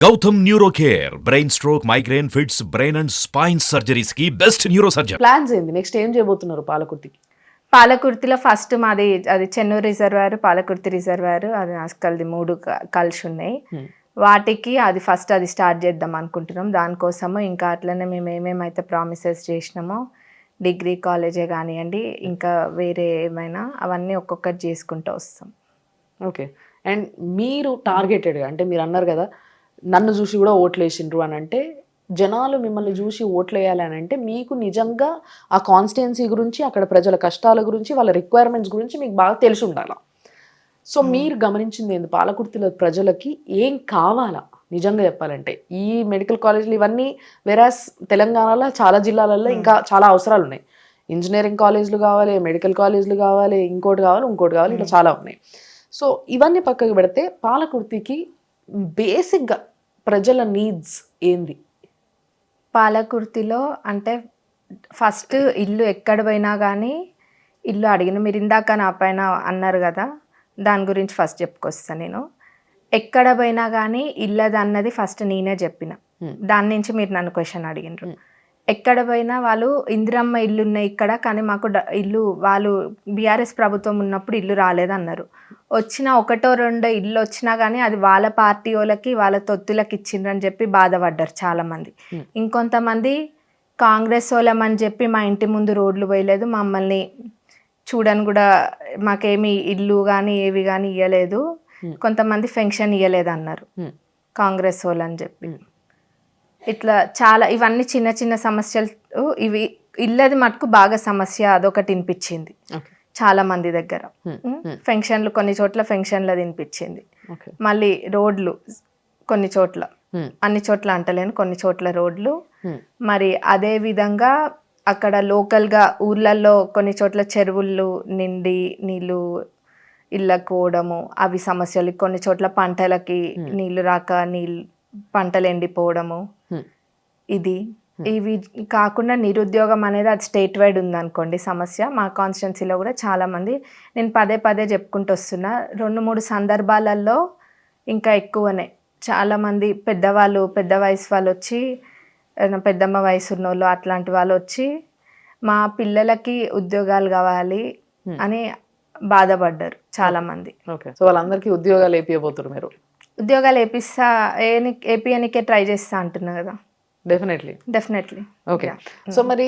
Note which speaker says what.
Speaker 1: Gautam neuro care brain stroke migraine fits brain and spine సర్జరీస్కి best neuro surgeon
Speaker 2: plans ఏంది? Next ఏం చేయబోతున్నారు పాలకుర్తికి?
Speaker 3: పాలకుర్తిలో first మాది అది Chennur reservoir Palakurthi reservoir అది అస్కల్ది మూడు క- కలిసి ఉన్నాయి. వాటికి అది ఫస్ట్ అది స్టార్ట్ చేద్దాం అనుకుంటున్నాం. దానికోసము ఇంకా అట్లనే మేము ఏమేమైతే ప్రామిసెస్ చేసినామో డిగ్రీ కాలేజే కానివ్వండి ఇంకా వేరే ఏమైనా అవన్నీ ఒక్కొక్కటి చేసుకుంటూ వస్తాం.
Speaker 2: ఓకే. అండ్ మీరు టార్గెటెడ్గా అంటే మీరు అన్నారు కదా నన్ను చూసి కూడా ఓట్లు వేసిండ్రు అని అంటే జనాలు మిమ్మల్ని చూసి ఓట్లు వేయాలి అని అంటే మీకు నిజంగా ఆ కాన్స్టిట్యున్సీ గురించి అక్కడ ప్రజల కష్టాల గురించి వాళ్ళ రిక్వైర్మెంట్స్ గురించి మీకు బాగా తెలిసి ఉండాలి? సో మీరు గమనించింది ఏంది? పాలకుర్తిలో ప్రజలకి ఏం కావాలా? నిజంగా చెప్పాలంటే. ఈ మెడికల్ కాలేజీలు ఇవన్నీ వెరాస్ తెలంగాణలో చాలా జిల్లాలలో ఇంకా చాలా అవసరాలు ఉన్నాయి. ఇంజనీరింగ్ కాలేజీలు కావాలి మెడికల్ కాలేజీలు కావాలి ఇంకోటి కావాలి ఇంకోటి కావాలి ఇట్లా చాలా ఉన్నాయి. సో ఇవన్నీ పక్కకు పెడితే పాలకుర్తికి బేసిక్గా ప్రజల నీడ్స్ ఏంది?
Speaker 3: పాలకుర్తిలో అంటే ఫస్ట్ ఇల్లు ఎక్కడ పోయినా కానీ ఇల్లు అడిగిన మీరు ఇందాక నా పైన అన్నారు కదా దాని గురించి ఫస్ట్ చెప్పుకొస్తాను నేను. ఎక్కడ పోయినా కానీ ఇల్లది అన్నది ఫస్ట్ నేనే చెప్పిన. దాని నుంచి మీరు నన్ను క్వశ్చన్ అడిగినారు. ఎక్కడ పోయినా వాళ్ళు ఇందిరమ్మ ఇల్లు ఉన్నాయి ఇక్కడ కానీ మాకు ఇల్లు వాళ్ళు బీఆర్ఎస్ ప్రభుత్వం ఉన్నప్పుడు ఇల్లు రాలేదన్నారు. వచ్చిన ఒకటో రెండో ఇల్లు వచ్చినా కానీ అది వాళ్ళ పార్టీ వాళ్ళకి వాళ్ళ తొత్తులకి ఇచ్చిండ్రని చెప్పి బాధపడ్డారు చాలామంది. ఇంకొంతమంది కాంగ్రెస్ వాళ్ళమని చెప్పి మా ఇంటి ముందు రోడ్లు పోయలేదు మమ్మల్ని చూడని కూడా మాకేమి ఇల్లు కానీ ఏవి కానీ ఇవ్వలేదు. కొంతమంది ఫెన్షన్ ఇవ్వలేదు అన్నారు. కాంగ్రెస్ వాళ్ళు అని చెప్పి. ఇట్లా చాలా ఇవన్నీ చిన్న చిన్న సమస్యలు ఇవి ఇల్లది మటుకు బాగా సమస్య అదొకటి వినిపించింది చాలా మంది దగ్గర. ఫెన్షన్లు కొన్ని చోట్ల ఫెన్షన్లు వినిపించింది
Speaker 2: ఓకే.
Speaker 3: మళ్ళీ రోడ్లు కొన్ని చోట్ల. అన్ని చోట్ల అంటలేను కొన్ని చోట్ల రోడ్లు. మరి అదే విధంగా అక్కడ లోకల్గా ఊర్లలో కొన్ని చోట్ల చెరువులు నిండి నీళ్ళు ఇళ్ళకు పోవడము అవి సమస్యలు. కొన్ని చోట్ల పంటలకి నీళ్ళు రాక నీళ్ళు పంటలు ఎండిపోవడము. ఇది. ఇవి కాకుండా నిరుద్యోగం అనేది అది స్టేట్ వైడ్ ఉందనుకోండి సమస్య. మా కాన్స్టిట్యున్సీలో కూడా చాలామంది నేను పదే పదే చెప్పుకుంటూ వస్తున్నా. రెండు మూడు సందర్భాలలో ఇంకా ఎక్కువనే. చాలామంది పెద్దవాళ్ళు పెద్ద వయసు వాళ్ళు వచ్చి పెద్దమ్మ వయసు ఉన్న వాళ్ళు అట్లాంటి వాళ్ళు వచ్చి మా పిల్లలకి ఉద్యోగాలు కావాలి అని బాధపడ్డారు చాలామంది.
Speaker 2: ఓకే. సో వాళ్ళందరికీ ఉద్యోగాలు వేపియబోతున్నారు మీరు?
Speaker 3: ఉద్యోగాలు ఏపిస్తా ఏని ఏపీఎనికే ట్రై చేస్తా అంటున్నా కదా.
Speaker 2: డెఫినెట్లీ
Speaker 3: డెఫినెట్లీ
Speaker 2: ఓకే సో మరి